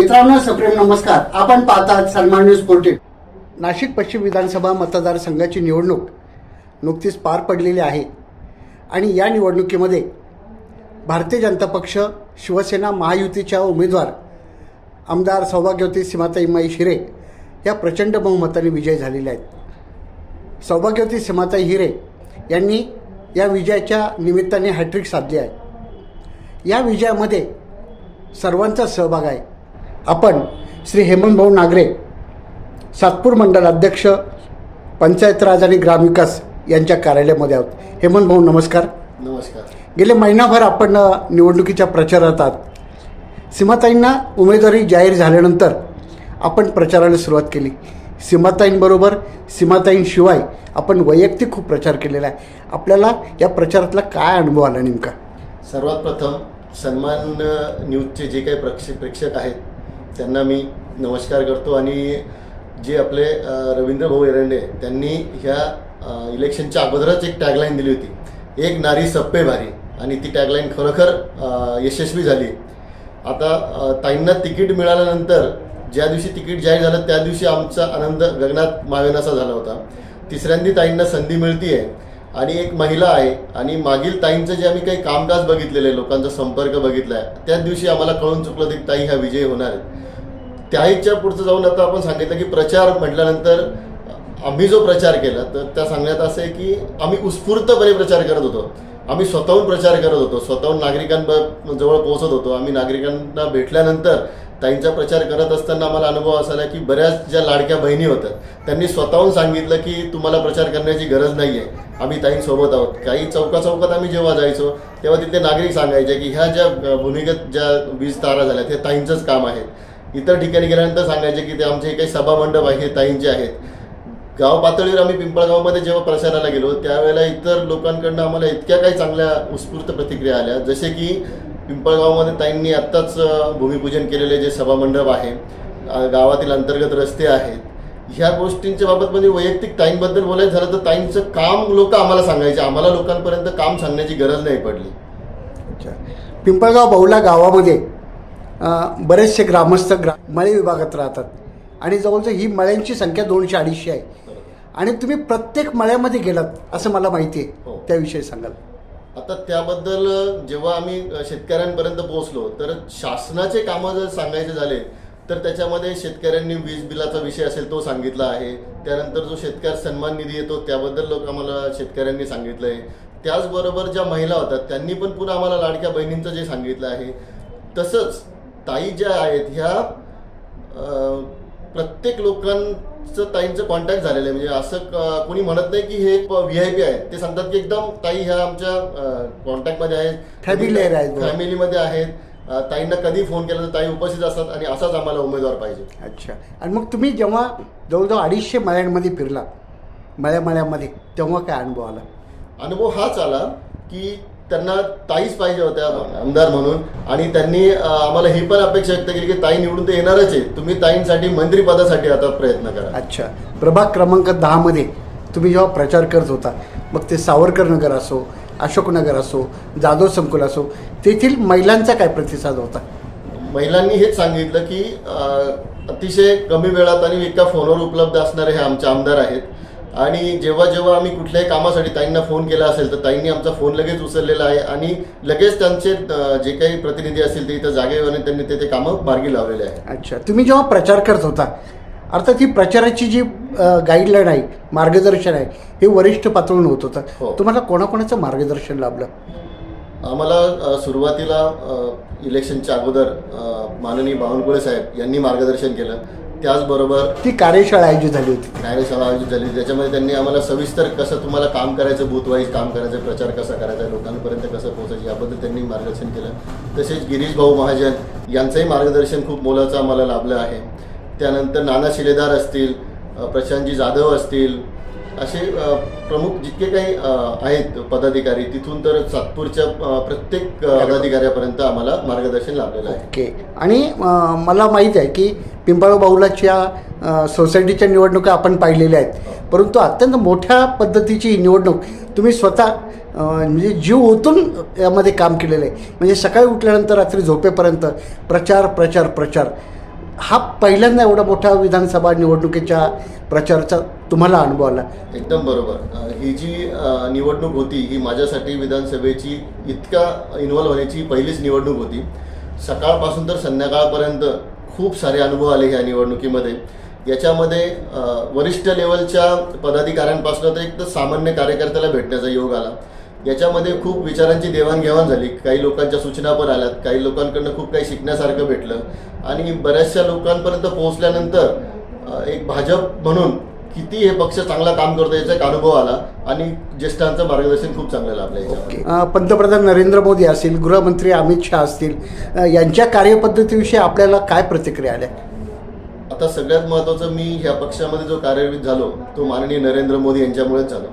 मित्रांनो सप्रेम नमस्कार. आपण पाहतात सन्मान न्यूज पोर्टेल नाशिक पश्चिम विधानसभा मतदारसंघाची निवडणूक नुकतीच पार पडलेली आहे. आणि या निवडणुकीमध्ये भारतीय जनता पक्ष शिवसेना महायुतीच्या उमेदवार आमदार सौभाग्यवती सीमाताई हिरे या प्रचंड बहुमताने विजय झालेल्या आहेत. सौभाग्यवती सीमाताई हिरे यांनी या विजयाच्या निमित्ताने हॅट्रिक साधली आहे. या विजयामध्ये सर्वांचा सहभाग आहे. आपण श्री हेमंत भाऊ नागरे सातपूर मंडल अध्यक्ष पंचायत राज आणि ग्रामविकास यांच्या कार्यालयामध्ये आहोत. हेमंत भाऊ नमस्कार. नमस्कार. गेले महिनाभर आपण निवडणुकीच्या प्रचारात आहात. सीमाताईंना उमेदवारी जाहीर झाल्यानंतर आपण प्रचाराला सुरुवात केली. सीमाताईंबरोबर सीमाताईंशिवाय आपण वैयक्तिक खूप प्रचार केलेला आहे. आपल्याला या प्रचारातला काय अनुभव आला नेमका? सर्वात प्रथम सन्मान न्यूजचे जे काही प्रेक्षक प्रेक्षक आहेत त्यांना मी नमस्कार करतो आणि जे आपले रवींद्र भाऊ एरंडे त्यांनी ह्या इलेक्शनच्या अगोदरच एक टॅगलाईन दिली होती. एक नारी सप्पे भारी आणि ती टॅगलाईन खरोखर यशस्वी झाली. आता ताईंना तिकीट मिळाल्यानंतर ज्या दिवशी तिकीट जाहीर झालं त्या दिवशी आमचा आनंद गगनात मावेनासा झाला होता. तिसऱ्यांदी ताईंना संधी मिळतीये. आणि एक महिला आहे. आणि मागील ताईंचं जे आम्ही काही कामकाज बघितलेलं आहे लोकांचा संपर्क बघितला आहे त्याच दिवशी आम्हाला कळून चुकलं की ताई हा विजय होणार आहे. त्याहीच्या पुढचं जाऊन आता आपण सांगितलं की प्रचार म्हटल्यानंतर आम्ही जो प्रचार केला तर त्या सांगण्यात असं आहे की आम्ही उत्स्फूर्तपणे प्रचार करत होतो. आम्ही स्वतःहून प्रचार करत होतो. स्वतःहून नागरिकांजवळ पोहोचत होतो. आम्ही नागरिकांना भेटल्यानंतर ताईंचा प्रचार करत असताना आम्हाला अनुभव असा आला की बऱ्याच ज्या लाडक्या बहिणी होत्या त्यांनी स्वतःहून सांगितलं की तुम्हाला प्रचार करण्याची गरज नाही आहे आम्ही ताईंसोबत आहोत. काही चौका चौकात आम्ही जेव्हा जायचो तेव्हा तिथले नागरिक सांगायचे की ह्या ज्या भूमिगत ज्या वीज तारा झाल्या ते ताईंचंच काम आहे. इतर ठिकाणी गेल्यानंतर सांगायचे की ते आमचे काही सभामंडप आहे हे ताईंचे आहेत. गाव पातळीवर आम्ही पिंपळगावमध्ये जेव्हा प्रचाराला गेलो त्यावेळेला इतर लोकांकडनं आम्हाला इतक्या काही चांगल्या उत्स्फूर्त प्रतिक्रिया आल्या जसे की पिंपळगावमध्ये ताईंनी आत्ताच भूमिपूजन केलेले जे सभामंडप आहे गावातील अंतर्गत रस्ते आहेत. ह्या गोष्टींच्या बाबत म्हणजे वैयक्तिक ताईंबद्दल बोलायचं झालं तर ताईंचं काम लोक आम्हाला सांगायचे. आम्हाला लोकांपर्यंत काम सांगण्याची गरज नाही पडली. अच्छा. पिंपळगाव बहुला गावामध्ये बरेचसे ग्रामस्थ ग्रा मळे विभागात राहतात. आणि जवळजवळ ही मळ्यांची संख्या दोनशे अडीचशे आहे. आणि तुम्ही प्रत्येक मळ्यामध्ये गेलात असं मला माहिती हो. आहे त्याविषयी सांगाल. आता त्याबद्दल जेव्हा आम्ही शेतकऱ्यांपर्यंत पोहोचलो तर शासनाचे कामं जर सांगायचे झाले तर त्याच्यामध्ये शेतकऱ्यांनी वीज बिलाचा विषय असेल तो सांगितला आहे. त्यानंतर जो शेतकरी सन्मान निधी येतो त्याबद्दल लोक आम्हाला शेतकऱ्यांनी सांगितलंय. त्याचबरोबर ज्या महिला होतात त्यांनी पण पुन्हा आम्हाला लाडक्या बहिणींचं जे सांगितलं आहे तसंच ताई ज्या आहेत ह्या प्रत्येक लोकांचं ताईंचं कॉन्टॅक्ट झालेलं आहे. म्हणजे असं क- कोणी म्हणत नाही की हे व्ही आय पी आहेत ते सांगतात की एकदम ताई ह्या आमच्या कॉन्टॅक्टमध्ये आहेत. Familiar आहेत. फॅमिलीमध्ये आहेत. अं, ताईंना कधी फोन केला तर ताई उपस्थित असतात आणि असाच आम्हाला उमेदवार पाहिजे. अच्छा. आणि मग तुम्ही जेव्हा जवळजवळ अडीचशे मळ्यांमध्ये फिरला मळ्या मळ्यामध्ये तेव्हा काय अनुभव आला? अनुभव हाच आला की त्यांना ताईच पाहिजे होत्या आमदार म्हणून. आणि त्यांनी आम्हाला ही पण अपेक्षा व्यक्त केली की ताई निवडून ते येणारच आहे. तुम्ही ताईंसाठी मंत्रीपदासाठी आता प्रयत्न करा. अच्छा. प्रभाग क्रमांक दहामध्ये तुम्ही जेव्हा प्रचार करत होता मग ते सावरकर नगर असो अशोकनगर असो जाधव संकुल असो तेथील महिलांचा काय प्रतिसाद होता? महिलांनी हेच सांगितलं की अतिशय कमी वेळात आणि एका फोनवर उपलब्ध असणारे हे आमचे आमदार आहेत. आणि जेव्हा जेव्हा आम्ही कुठल्याही कामासाठी ताईंना फोन केला असेल तर ताईंनी आमचा फोन लगेच उचललेला आहे आणि लगेच त्यांचे जे काही प्रतिनिधी असतील ते इथं जागेवर त्यांनी ते ते कामं मार्गी लावलेले आहे अच्छा. तुम्ही जेव्हा प्रचार करत होता अर्थात ही प्रचाराची जी गाईडलाईन आहे मार्गदर्शन आहे हे वरिष्ठ पातळीवर होत हो. होतं तुम्हाला कोणाकोणाचं मार्गदर्शन लाभलं? आम्हाला सुरुवातीला इलेक्शनच्या अगोदर माननीय बावनकुळे साहेब यांनी मार्गदर्शन केलं. त्याचबरोबर ती कार्यशाळा आयोजित झाली होती. कार्यशाळा आयोजित झाली त्याच्यामध्ये त्यांनी आम्हाला सविस्तर कसं तुम्हाला काम करायचं बूथ वाईज काम करायचं प्रचार कसा करायचा लोकांपर्यंत कसं पोहोचायचं याबद्दल त्यांनी मार्गदर्शन केलं. तसेच गिरीश भाऊ महाजन यांचंही मार्गदर्शन खूप मोलाचं आम्हाला लाभलं आहे. त्यानंतर नाना शिलेदार असतील प्रशांतजी जाधव असतील असे प्रमुख जितके काही आहेत पदाधिकारी तिथून तर सातपूरच्या प्रत्येक पदाधिकाऱ्यापर्यंत आम्हाला मार्गदर्शन लाभलेलं आहे. ओके. आणि मला माहीत आहे की पिंपळ बाहुलाच्या सोसायटीच्या निवडणुका आपण पाहिलेल्या आहेत. परंतु अत्यंत मोठ्या पद्धतीची ही निवडणूक तुम्ही स्वतः म्हणजे जीव ओतून यामध्ये काम केलेलं आहे. म्हणजे सकाळी उठल्यानंतर रात्री झोपेपर्यंत प्रचार प्रचार प्रचार. हा पहिल्यांदा एवढा मोठा विधानसभा निवडणुकीच्या प्रचाराचा तुम्हाला अनुभव आला? एकदम बरोबर. ही जी निवडणूक होती ही माझ्यासाठी विधानसभेची इतका इन्व्हॉल्व होण्याची पहिलीच निवडणूक होती. सकाळपासून तर संध्याकाळपर्यंत खूप सारे अनुभव आले ह्या निवडणुकीमध्ये. याच्यामध्ये वरिष्ठ लेवलच्या पदाधिकाऱ्यांपासून तर एक तर सामान्य कार्यकर्त्याला भेटण्याचा योग आला. याच्यामध्ये खूप विचारांची देवाणघेवाण झाली. काही लोकांच्या सूचना पण आल्यात. काही लोकांकडनं खूप काही शिकण्यासारखं भेटलं. आणि बऱ्याचशा लोकांपर्यंत पोहोचल्यानंतर एक भाजप म्हणून किती हे पक्ष चांगला काम करतो याचा एक अनुभव आला आणि ज्येष्ठांचं मार्गदर्शन खूप चांगलं लाभलं अ, पंतप्रधान नरेंद्र मोदी असतील गृहमंत्री अमित शहा असतील यांच्या कार्यपद्धतीविषयी आपल्याला काय प्रतिक्रिया आल्या? आता सगळ्यात महत्त्वाचं मी ह्या पक्षामध्ये जो कार्यान्वित झालो तो माननीय नरेंद्र मोदी यांच्यामुळेच झालो.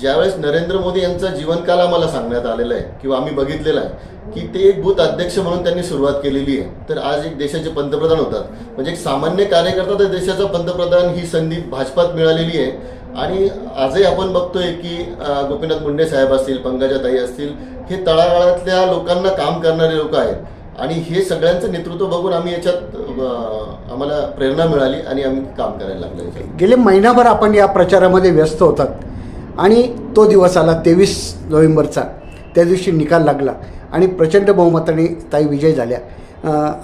ज्यावेळेस नरेंद्र मोदी यांचा जीवनकाल आम्हाला सांगण्यात आलेला आहे किंवा आम्ही बघितलेला आहे की ते एक बूथ अध्यक्ष म्हणून त्यांनी सुरुवात केलेली आहे. तर आज एक देशाचे पंतप्रधान होतात. म्हणजे एक सामान्य कार्यकर्ता तर देशाचा पंतप्रधान ही संधी भाजपात मिळालेली आहे. आणि आजही आपण बघतोय की गोपीनाथ मुंडे साहेब असतील पंकजाताई असतील हे तळागाळातल्या लोकांना काम करणारे लोक आहेत. आणि हे सगळ्यांचं नेतृत्व बघून आम्ही याच्यात आम्हाला प्रेरणा मिळाली आणि आम्ही काम करायला लागलो गेले महिनाभर आपण या प्रचारामध्ये व्यस्त होतात. आणि तो दिवस आला तेवीस नोव्हेंबरचा. त्या दिवशी निकाल लागला आणि प्रचंड बहुमताने ताई विजय झाल्या.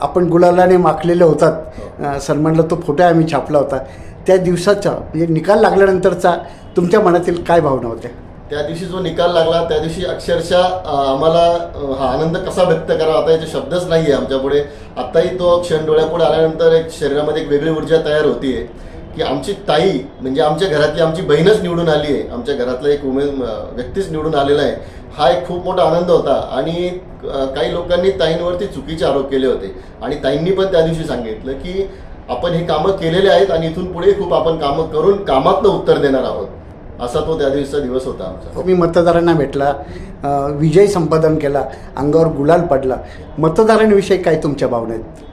आपण गुलालाने माखलेले होतात. सन्मानला तो फोटो आम्ही छापला होता. त्या दिवसाचा म्हणजे निकाल लागल्यानंतरचा तुमच्या मनातील काय भावना होत्या? त्या दिवशी जो निकाल लागला त्या दिवशी अक्षरशः आम्हाला हा आनंद कसा व्यक्त करावा? आता याचे शब्दच नाही आहे आमच्यापुढे. आत्ताही तो क्षण डोळ्यापुढे आल्यानंतर एक शरीरामध्ये एक वेगळी ऊर्जा तयार होतीये. की आमची ताई म्हणजे आमच्या घरातली आमची बहीणच निवडून आली आहे. आमच्या घरातला एक उमे व्यक्तीच निवडून आलेला आहे. हा एक खूप मोठा आनंद होता आणि काही लोकांनी ताईंवरती चुकीचे आरोप केले होते. आणि ताईंनी पण त्या दिवशी सांगितलं की आपण हे कामं केलेले आहेत आणि इथून पुढे खूप आपण कामं करून कामातनं उत्तर देणार आहोत. असा तो त्या दिवशीचा दिवस होता आमचा. मी मतदारांना भेटला विजय संपादन केला अंगावर गुलाल पडला. मतदारांविषयी काय तुमच्या भावना आहेत?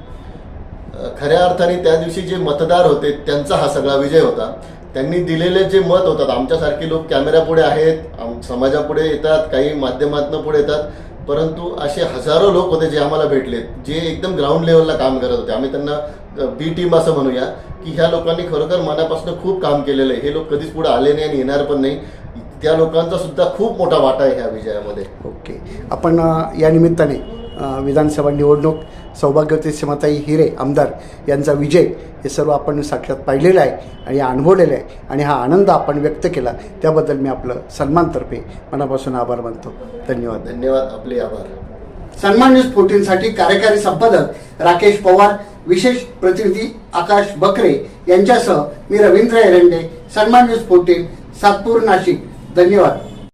खऱ्या अर्थाने त्या दिवशी जे मतदार होते त्यांचा हा सगळा विजय होता. त्यांनी दिलेले जे मत होतात आमच्यासारखे लोक कॅमेऱ्यापुढे आहेत समाजापुढे येतात काही माध्यमातून पुढे येतात. परंतु असे हजारो लोक होते जे आम्हाला भेटलेत जे एकदम ग्राउंड लेवलला काम करत होते. आम्ही त्यांना बी टीम असं म्हणूया की ह्या लोकांनी खरोखर मनापासून खूप काम केलेलं आहे. हे लोक कधीच पुढे आले नाही आणि येणार पण नाही. त्या लोकांचा सुद्धा खूप मोठा वाटा आहे ह्या विजयामध्ये. ओके. आपण या निमित्ताने विधानसभा निवडणूक सौभाग्यवती सीमाताई हिरे आमदार यांचा विजय हे सर्व आपण साक्षात पाहिलेलं आहे आणि अनुभवलेलं आहे आणि हा आनंद आपण व्यक्त केला त्याबद्दल मी आपलं सन्मानतर्फे मनापासून आभार मानतो. धन्यवाद. धन्यवाद आपले आभार. सन्मान न्यूज फोर्टीनसाठी कार्यकारी संपादक राकेश पवार विशेष प्रतिनिधी आकाश बकरे यांच्यासह मी रवींद्र एरंडे सन्मान न्यूज फोर्टीन सातपूर नाशिक. धन्यवाद.